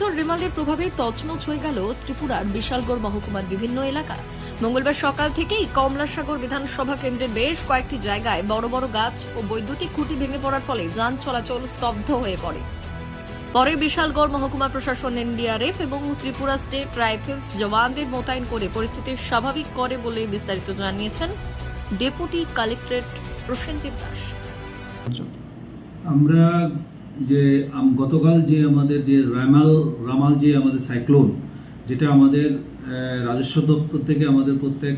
রেমালের প্রভাবে তছনছ হয়ে গেল ত্রিপুরার বিশালগড় মহকুমার বিভিন্ন এলাকা। মঙ্গলবার সকাল থেকেই কমলাসাগর বিধানসভা কেন্দ্রের বেশ কয়েকটি জায়গায় বড় বড় গাছ ও বৈদ্যুতিক খুঁটি ভেঙে পড়ার ফলে যান চলাচল স্তব্ধ হয়ে পড়ে। পরে বিশালগড় মহকুমা প্রশাসন এনডিআরএফ এবং ত্রিপুরা স্টেট রাইফেলস জওয়ানদের মোতায়েন করে পরিস্থিতি স্বাভাবিক করে বলে বিস্তারিত জানিয়েছেন ডেপুটি কালেক্টরেট প্রসেনজিৎ দাস। আমরা যে গতকাল যে আমাদের যে রামাল রামাল যে আমাদের সাইক্লোন, যেটা আমাদের রাজস্ব দপ্তর থেকে আমাদের প্রত্যেক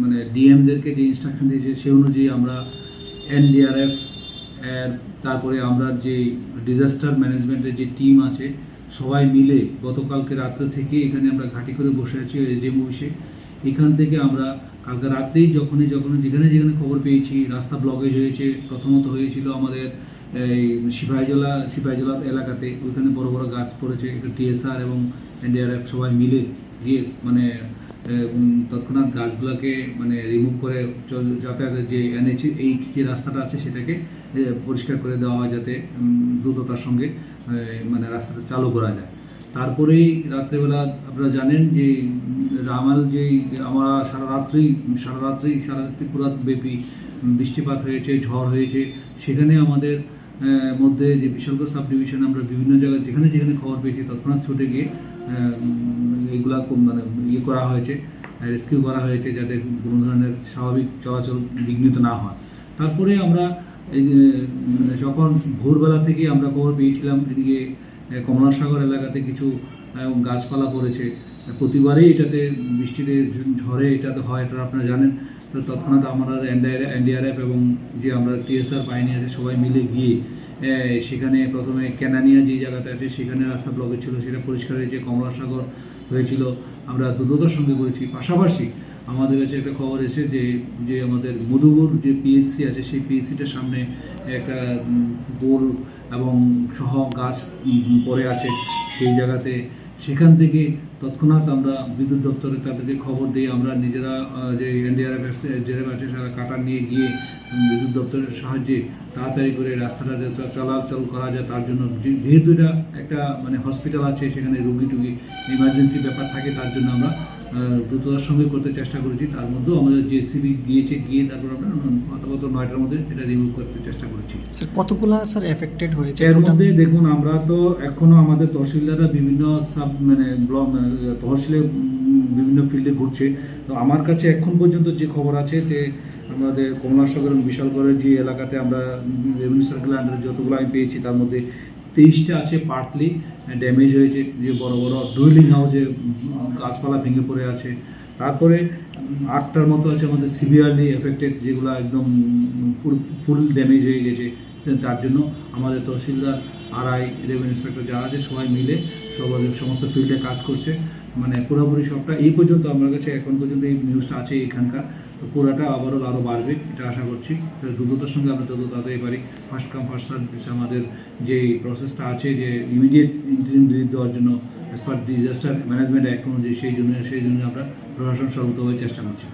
মানে ডিএমদেরকে যে ইনস্ট্রাকশন দিয়েছে, সে অনুযায়ী আমরা এনডিআরএফ তারপরে আমরা যে ডিজাস্টার ম্যানেজমেন্টের যে টিম আছে, সবাই মিলে গতকালকে রাত্রে থেকে এখানে আমরা ঘাঁটি করে বসে আছি যে অফিসে এখান থেকে আমরা কালকে রাত্রেই যখনই যখনই যেখানে যেখানে খবর পেয়েছি, রাস্তা ব্লকেজ হয়েছে, প্রথমত হয়েছিল আমাদের এই সিপাহীজলা সিপাহীজলা এলাকাতে। ওইখানে বড় বড় গাছ পড়েছে টিএসআর এবং এনডিআরএফ সবাই মিলে গিয়ে মানে তৎক্ষণাৎ গাছগুলোকে মানে রিমুভ করে যাতায়াতের যে এনএইচ এই যে রাস্তাটা আছে সেটাকে পরিষ্কার করে দেওয়া হয় যাতে দ্রুততার সঙ্গে মানে রাস্তাটা চালু করা যায়। তারপরেই রাত্রেবেলা আপনারা জানেন যে রামাল যে আমরা সারা রাত্রি সারা রাত্রি সারা রাত্রি পুরা ব্যাপী বৃষ্টিপাত হয়েছে, ঝড় হয়েছে, সেখানে আমাদের মধ্যে যে বিশালগড় সাব ডিভিশন আমরা বিভিন্ন জায়গায় যেখানে যেখানে খবর পেয়েছি, তৎক্ষণাৎ ছুটে গিয়ে খুব মানে ইয়ে করা হয়েছে, রেস্কিউ করা হয়েছে যাতে কোনো ধরনের স্বাভাবিক চলাচল বিঘ্নিত না হয়। তারপরে আমরা যখন ভোরবেলা থেকে আমরা খবর পেয়েছিলাম এদিকে কমলাসাগর এলাকাতে কিছু গাছপালা পড়েছে। প্রতিবারই এটাতে বৃষ্টিতে ঝড়ে এটাতে হয়, এটা আপনারা জানেন। তো তৎক্ষণাৎ আমরা এনডিআরএফ এবং যে আমরা টিএসআর বাহিনী আছে সবাই মিলে গিয়ে সেখানে প্রথমে ক্যানানিয়া যে জায়গাতে আছে, সেখানে রাস্তা ব্লকে ছিল, সেটা পরিষ্কার হয়েছে, কমলাসাগর হয়েছিল। আমরা দ্রুততার সঙ্গে করেছি। পাশাপাশি আমাদের কাছে একটা খবর এসে যে যে আমাদের মধুপুর যে পিএইচসি আছে, সেই পিএইচসিটার সামনে একটা গোল এবং সহ গাছ পড়ে আছে সেই জায়গাতে। সেখান থেকে তৎক্ষণাৎ আমরা বিদ্যুৎ দপ্তরে তাদেরকে খবর দিয়ে আমরা নিজেরা যে এনডিআরএফ জেরেফ আছে সারা কাটার নিয়ে গিয়ে বিদ্যুৎ দপ্তরের সাহায্যে তাড়াতাড়ি করে রাস্তাটা চলাচল করা যায় তার জন্য যেহেতু এটা একটা মানে হসপিটাল আছে সেখানে রুগী টুগী ইমার্জেন্সি ব্যাপার থাকে তার জন্য আমরা দ্রুততার সঙ্গে করতে চেষ্টা করেছি। তার মধ্যেও আমাদের জেসিবি গিয়েছে গিয়ে তারপর আমরা অন্তত নয়টার মধ্যে এটা রিমুভ করতে চেষ্টা করেছি। স্যার কতগুলো স্যার এফেক্টেড হয়েছে এর মধ্যে দেখুন আমরা তো এখনও আমাদের তহসিলদাররা বিভিন্ন সাব মানে ব্লক তহসিলে বিভিন্ন ফিল্ডে ঘুরছে। তো আমার কাছে এখন পর্যন্ত যে খবর আছে যে আমাদের কমলাসাগর এবং বিশালগড়ের যে এলাকাতে আমরা রেভিনিউ সার্কেল আন্ডারে যতগুলো আমি পেয়েছি, তার মধ্যে তেইশটা আছে পার্টলি ড্যামেজ হয়েছে, যে বড় বড় ডুয়েলিং হাউসে গাছপালা ভেঙে পড়ে আছে। তারপরে আটটার মতো আছে আমাদের সিভিয়ারলি এফেক্টেড যেগুলো একদম ফুল ফুল ড্যামেজ হয়ে গেছে। তার জন্য আমাদের তহসিলদার, আরআই রেভিনিউ ইন্সপেক্টর যারা আছে, সবাই মিলে সবাই সমস্ত ফিল্ডে কাজ করছে। মানে পুরোপুরি সবটা এই পর্যন্ত আমার কাছে এখন পর্যন্ত এই নিউজটা আছে এখানকার। তো পুরাটা আবারও আরও বাড়বে, এটা আশা করছি। তো দ্রুততার সঙ্গে আমরা যত তাড়াতাড়ি পারি। ফার্স্ট কাম ফার্স্ট সার্ভিস আমাদের যে প্রসেসটা আছে, যে ইমিডিয়েট ইন্টারিম রিলিফ দেওয়ার জন্য as per disaster management act অনুযায়ী সেই জন্য সেই জন্য আমরা প্রশাসন সর্বতভাবে চেষ্টা করছি।